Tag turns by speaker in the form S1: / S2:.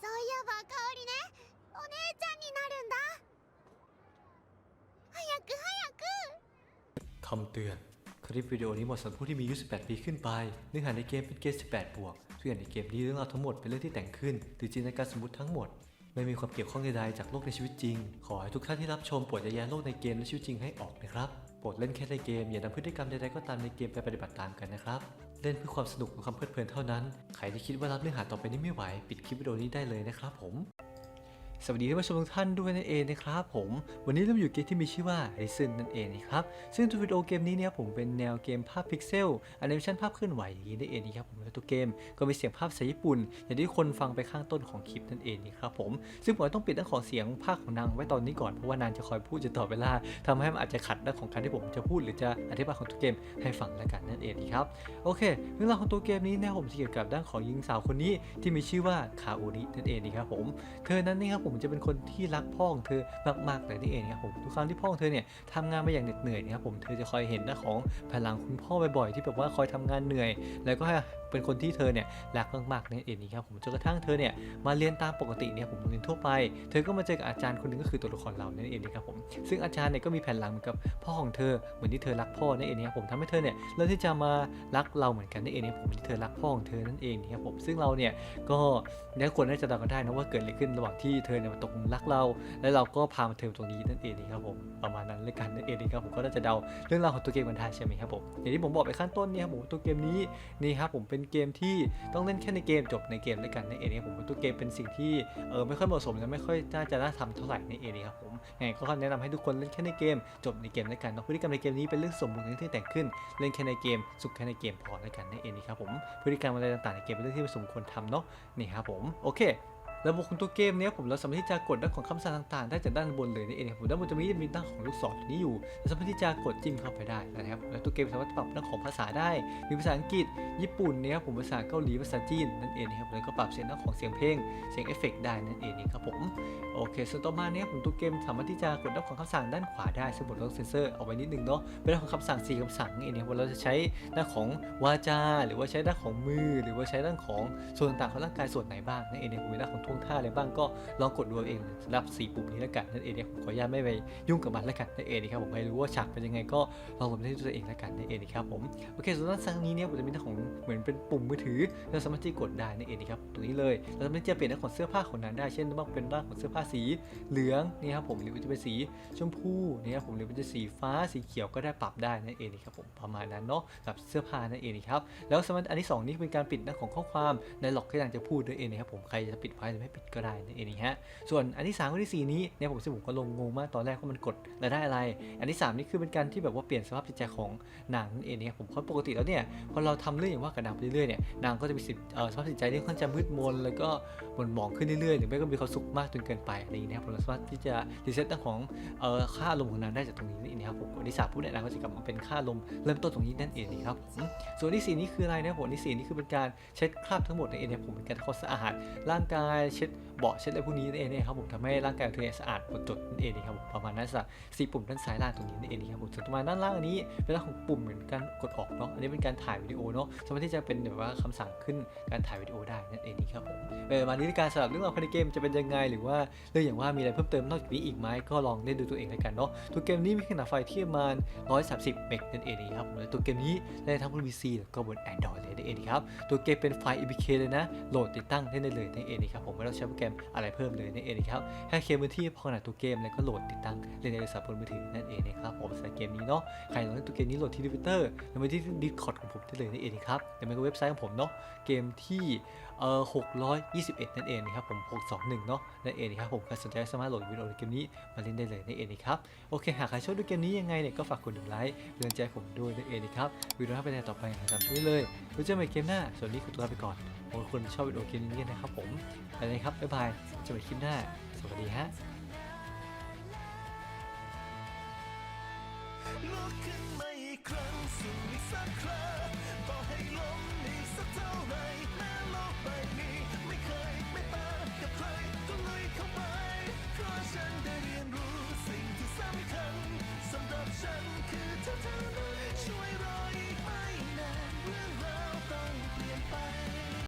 S1: そういえば香りねお姉ちゃんになるんだ早く早く
S2: คำเตือน คลิปวิดีโอนี้เหมาะสำหรับผู้ที่มีอายุ 18 ปีขึ้นไป เนื้อหาในเกมเป็นเกม 18 บวกทุกอย่างในเกมนี้เรื่องราวทั้งหมดเป็นเรื่องที่แต่งขึ้น หรือจินตนาการสมมติทั้งหมด ไม่มีความเกี่ยวข้องใดๆจากโลกในชีวิตจริง ขอให้ทุกท่านที่รับชมโปรดอย่าแยกโลกในเกมและชีวิตจริงให้ออกนะครับ โปรดเล่นแค่ในเกม อย่านำพฤติกรรมใดๆก็ตามในเกมไปปฏิบัติตามกันนะครับ เล่นเพื่อความสนุกและความเพลิดเพลินเท่านั้น ใครที่คิดว่ารับเนื้อหาต่อไปนี้ไม่ไหว ปิดคลิปวิดีโอนี้ได้เลยนะครับผม สวัสดีท่านผู้ชมทุกท่านด้วยนั่นเองนะครับผม วันนี้เราอยู่เกมที่มีชื่อว่า r i s e n นั่นเองนะครับ ซึ่งตัววิดีโอเกมนี้เนี่ยผมเป็นแนวเกมภาพพิกเซลแอนิเมชันภาพเคลื่อนไหวอย่างนี้นั่นเองนะครับผมและตัวเกมก็มีเสียงภาพภาษาญี่ปุ่น อย่างที่คนฟังไปข้างต้นของคลิปนั่นเองนะครับผม ซึ่งผมต้องปิดเรื่องของเสียงภาคของนางไว้ตอนนี้ก่อน เพราะว่านางจะคอยพูดจนต่อเวลาทำให้มันอาจจะขัดเรื่องของการที่ผมจะพูดหรือจะอธิบายของตัวเกมให้ฟังแล้วกันนั่นเองนะครับ โอเค เรื่องราวของตัวเกมนี้นะครับผมจะเกี่ยวกับด้านของหญิงสาวคนนี้ที่มีชื่อว่าคาโอรินั่นเองนะครับผม เธอนั้นนี่ครับผมมจะเป็นคนที่รักพ่อของเธอมากๆเลยนี่เองครับผมทุกครั้งที่พ่อของเธอเนี่ยทำงานมาอย่างเหน็ดเหนื่อยนะครับผมเธอจะคอยเห็นหน้าของพลังคุณพ่อบ่อยๆที่แบบว่าคอยทำงานเหนื่อย แล้วก็ เป็นคนที่เธอเนี่ยรักมากๆนั่นเองครับผมจนกระทั่งเธอเนี่ยมาเรียนตามปกติเนี่ยผมเรียนทั่วไป เธอก็มาเจอกับอาจารย์คนหนึงก็คือตัวละครเรานั่นเองครับผมซึ่งอาจารย์เนี่ยก็มีแผ่นหลังเหมือนกับพ่อของเธอเหมือนที่เธอรักพ่อนั่นเองครับผมทำให้เธอเนี่ยเริ่มที่จะมารักเราเหมือนกันนั่นเองครับผมที่เธอรักพ่อของเธอนั่นเองครับผมซึ่งเราเนี่ยก็ได้ควรน่าจะเดากันได้นะว่าเกิดอะไรขึ้นระหว่างที่เธอเนี่ยมาตกหลุมรักเรา แล้วเราก็พามาเทอมตรงนี้นั่นเองครับผมประมาณนั้นเลยกันนั่นเองครับผมก็น่าจะเดาเรื่องราวของตัวเกมกันได้ใช่ไหมครับผมอย่างที่ผมบอกไปข้างต้นเนี่ยครับผมตัวเกมนี้นี่ครับผมเป็นเกมที่ต้องเล่นแค่ในเกมจบในเกมด้วยกันในเองครับผมตัวเกมเป็นสิ่งที่เออไม่ค่อยเหมาะสมและไม่ค่อยน่าจะน่าทำเท่าไหร่ในั่นเองครับผมยังไงก็แนะนำให้ทุกคนเล่นแค่ในเกม จบในเกมด้วยกันเนาะพฤติกรรมในเกมนี้เป็นเรื่องสมมุติที่แต่งขึ้นเล่นแค่ในเกม สุขแค่ในเกมพอแล้วกันในั่นเองครับผมพฤติกรรมอะไรต่างๆในเกมเป็นเรื่องที่ไม่สมควรทำเนาะนี่ครับผมโอเค ระบบของตัวเกมเนี้ยผมเราสามารถที่จะกดด้านของคำสั่งต่างๆ ได้จากด้านบนเลยนั่นเองครับผมด้านบนจะมีจะมีด้านของลูกศรนี้อยู่เราสามารถที่จะกดจิ้มเข้าไปได้นะครับแล้วตัวเกมสามารถปรับด้านของภาษาได้ มีภาษาอังกฤษ ญี่ปุ่นเนี่ยครับผมภาษาเกาหลีภาษาจีนนั่นเองนะครับแล้วก็ปรับเสียงด้านของเสียงเพลงเสียงเอฟเฟกต์ได้นั่นเองครับผมโอเคส่วนต่อมาเนี่ยผมตัวเกมสามารถที่จะกดด้านของคำสั่งด้านขวาได้ซึ่งผมต้องเซ็นเซอร์เอาไว้นิดนึงเนาะเป็นด้านของคำสั่งสี่คำสั่งนั่เองนะครับเราจะใช้ด้านของวาจา หรือว่าใช้ด้านของมือ หรือว่าใช้ด้านของส่วนต่างๆของร่างกายส่วนไหนบ้างนั่นเองเนี่ยผมมีด้านของท่วงท่าอะไรบ้างก็ลองกดดูเองสำหรับสีปุ่มนี้แล้วกันนั่นเองเนี่ยผมขออนุญาตไม่ไปยุ่งกับมันแล้วกันนั่นเองนะครับผมให้รู้ว่าฉากเป็นยังไงก็ลองกดได้ด้วยตัวเองแล้วกันนั่นเองนะครับผมโอเคส่วนด้านซ้ายนี้เนี่ยผมจะมีหน้าของเหมือนเป็นปุ่มมือถือเราสามารถที่กดได้นั่นเองนะครับตรงนี้เลยเราสามารถที่จะเปลี่ยนด้าของเสื้อผ้าของนางได้เช่นว่าเป็นด้านของเสื้อผ้าสีเหลืองนี่ครับผมหรือว่าจะเป็นสีชมพูนี่ครับผมหรือว่าจะสีฟ้าสีเขียวก็ได้ปรับได้นั่นเองนะครับผมประมาณนั้นเนาะกับเสื้อผ้านั่นเองนะครับแล้วสำหรับอันที่สองนี่เป็นการปิดด้าของข้อความในหลอกที่นางจะพูดนั่นเองนะครับผมใครจะปิดไว้ไม่ปิดก็ได้นั่นเองนะฮะ ส่วนอันที่3อันที่ 4 นี้เนี่ยผมซึ่งผมก็ลงงงมากตอนแรกว่ามันกดรายได้อะไร อันที่ 3 นี่คือเป็นการที่แบบว่าเปลี่ยนสภาพจิตใจของนางนั่นเองนะครับผมเพราะปกติแล้วเนี่ยพอเราทำเรื่องอย่างว่ากับนางไปเรื่อยๆเนี่ยนางก็จะมีสิทธิ์สภาพจิตใจที่ค่อนจะมืดมนแล้วก็หม่นหมองขึ้นเรื่อยๆหรือไม่ก็มีความสุขมากจนเกินไปอะไรอย่างนี้นะครับผมสามารถที่จะรีเซ็ตเรื่องของเอ่อค่าลมณ์ของนางได้จากตรงนี้นี่นะครับผมอันที่สามพูดเนี่ยนางก็จะกลับมาเป็นค่าลมเริ่มต้นตรงนี้นั่นเองนะครับผมส่วนที่สี่นี่คืออะไรนะผมที่สี่นี่คือเป็นการเช็ดคราบทั้งหมดในเองนะผมเป็นการทำความสะอาดร่างกายเช็ดเบาะเช็ดอะไรพวกนี้นั่นเองนะครับผมทำให้ร่างกายของเธอสะอาดหมดจดนั่นเองนะครับผมประมาณนั้นสักสี่ปุ่มด้านซ้ายล่างตรงนี้นั่นเองนะครับผมส่วนต่อมาด้านล่างอันนี้เป็นเรื่องของปุ่มเหมือนการกดออกเนาะอันนี้เป็นการถ่ายวิดีโอเนาะสามารถที่จะเป็นแบบว่าคำสั่งขึ้นการถ่ายวิดีโอได้นั่นเองนะครับผมเออมานี้ในการสลับเรื่องราวภายในเกมจะเป็นยังไงหรือว่าเรื่องอย่างว่ามีอะไรเพิ่มเติมนอกจากนี้อีกไหมก็ลองเล่นดูตัวเองแล้วกันเนาะตัวเกมนี้มีขนาดไฟที่ประมาณ 130 เมกนั่นเองนะครับผมและตัวเกมนี้เล่นทั้งบน PC แล้วก็บน Android เลยนั่นเองครับตัวเกมเป็นไฟล์ APK เลยนะโหลดติดตั้งเล่นได้เลยนั่นเองนะครับผมไม่ต้องใช้โปรแกรมอะไรเพิ่มเลยนั่นเองนะครับแค่เคลียร์พื้นที่พอขนาดตัวเกมแล้วก็โหลดติดตั้งเล่นในโทรศัพท์บนมือถือนั่นเองนะครับผมสำหรับเกมนี้เนาะใครลองเล่นตัวเกมนี้โหลดที่ทวิตเตอร์แล้วไปที่ Discord ของผมได้เลยนั่นเองครับแต่ไม่ก็เว็บไซต์ของผมเนาะเกมที่เอ่อ621 นั่นเองนะครับผม 621 เนาะนั่นเองนะครับผมใครสนใจสามารถโหลดวิดีโอเกมนี้มาเล่นได้เลยนั่นเองนะครับโอเคหากใครชอบดูเกมนี้ยังไงเนี่ยก็ฝากกดไลค์เตือนใจผมด้วยนั่นเองนะครับวิดีโอหน้าไปในต่อไปนะครับช่วยเลยไว้เจอกันใหม่เกมหน้าส่วนนี้คือตัวลาไปก่อนขอบคุณชอบวิดีโอเกมนี้นะครับผม ไปเลยครับบ๊ายบายจอกัคลิปหน้า สวัสดีฮะ
S3: ลุกขึ้นมาอีกครั้งสิ่